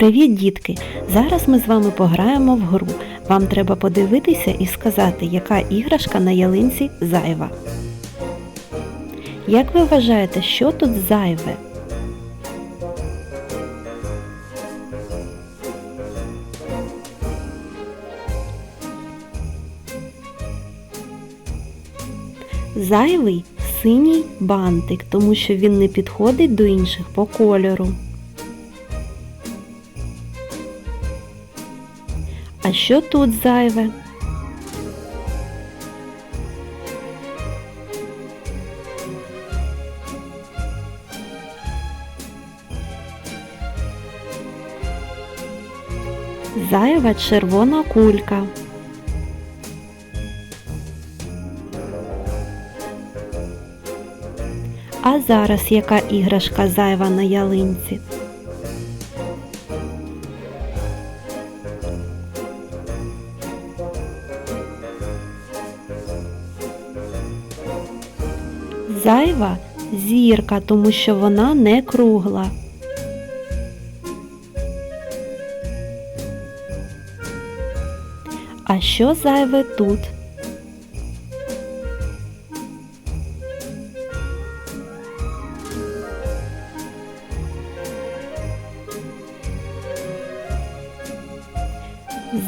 Привіт, дітки! Зараз ми з вами пограємо в гру. Вам треба подивитися і сказати, яка іграшка на ялинці зайва. Як ви вважаєте, що тут зайве? Зайвий синій бантик, тому що він не підходить до інших по кольору. А що тут зайве? Зайва червона кулька. А зараз яка іграшка зайва на ялинці? Зайва зірка, тому що вона не кругла. А що зайве тут?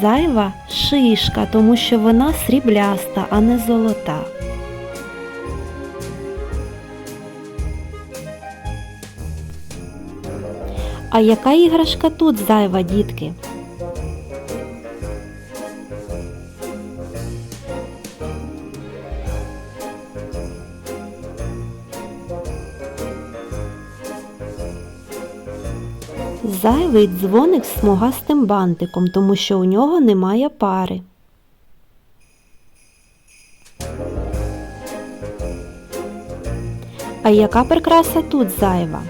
Зайва шишка, тому що вона срібляста, а не золота. А яка іграшка тут зайва, дітки? Зайвий дзвоник з смугастим бантиком, тому що у нього немає пари. А яка прикраса тут зайва?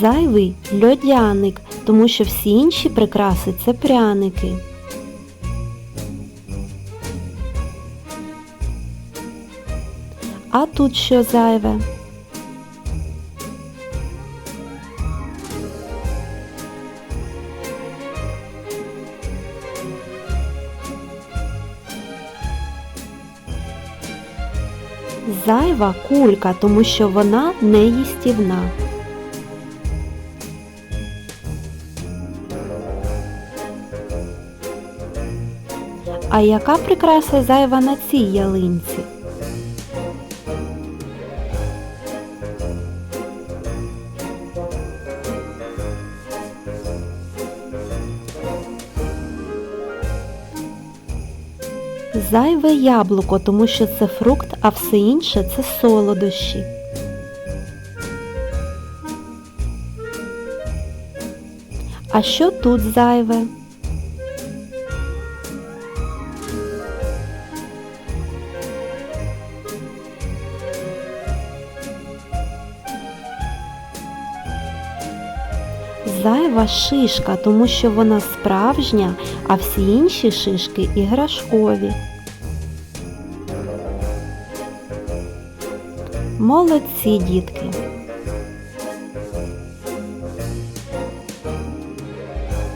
Зайвий льодяник, тому що всі інші прикраси це пряники. А тут що зайве? Зайва кулька, тому що вона не їстівна. А яка прикраса зайва на цій ялинці? Зайве яблуко, тому що це фрукт, а все інше це солодощі. А що тут зайве? Зайва шишка, тому що вона справжня, а всі інші шишки іграшкові. Молодці, дітки!